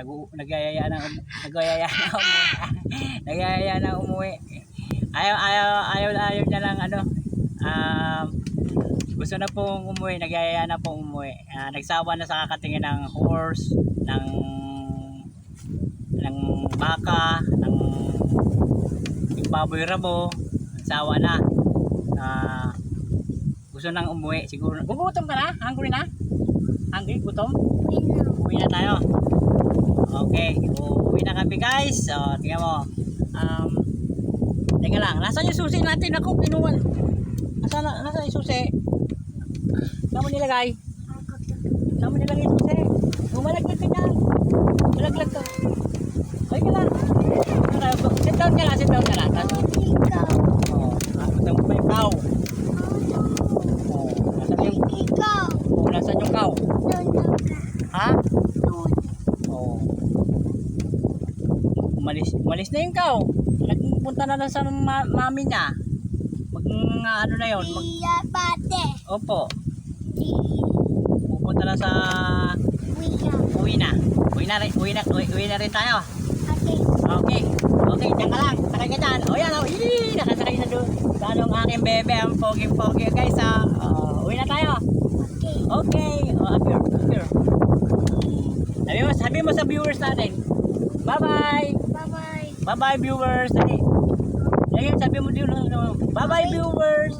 nag nagyayaya ng um- nagyayaya na umuwi. nagyayaya na umuwi. Ayaw ayaw ayaw ayaw niya lang ano. Um, gusto na pong umuwi, nagyayaya na pong umuwi. Ah, nagsawa na sa kakatingin ng horse, ng ng baka, ng baboy rabo. Nagsawa na. Ah, gusto nang umuwi siguro. Gugutom ka na? Hungry na? Hungry? Gutom? Uwi na tayo. Okay, uuwi na kami guys. So, tingnan mo. Um, teka lang, nasaan yung susi natin? Ako, pinuwan. Nasaan, na- nasaan yung susi? Saan mo nilagay? Saan mo nilagay yung susi? Umalaglag ka dyan. Malaglag ka. Okay ka lang. Sit down ka lang, sit down ka lang. Tapos, oh, nakapatang mo pa yung cow. Oh, nasaan yung, oh, nasaan yung cow? Ha? Oo. Umalis, umalis na yung cow. Nagpunta na lang sa ma- mami niya. Mag, nga ano na yon mag, opo. Pupunta na sa, uwi na. Uwi na, uwi na, uwi, uwi na rin tayo. Okay. Okay, diyan ka lang. Sakay ka dyan. O yan, o. Yee! Nakasakay na doon. Anong aking bebe, ang pogi-pogi. Guys, ha. Uh, uwi na tayo. Okay. O, up here, up here. Sabi mo, sabi mo sa viewers natin. Bye-bye. Bye-bye viewers. Dali. Dali, sabi mo din. Bye-bye viewers.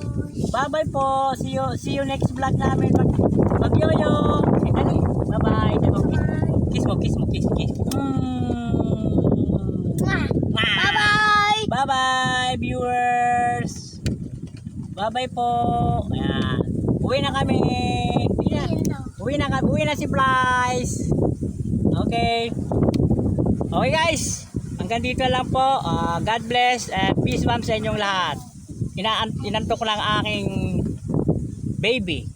Bye-bye po. See you see you next vlog namin. Mag magyoyo. Eh, Dali. Bye-bye. Kiss, kiss mo, kiss mo, kiss, kiss. Mm. Mwah. Bye-bye viewers. Bye-bye po. Ayan. Uwi na kami. Uwi na. Uwi na, uwi na si Flies. Okay. Okay guys. Hanggang dito lang po. Ah, God bless and peace ma'am sa inyong lahat. Ina inantok ko lang aking baby.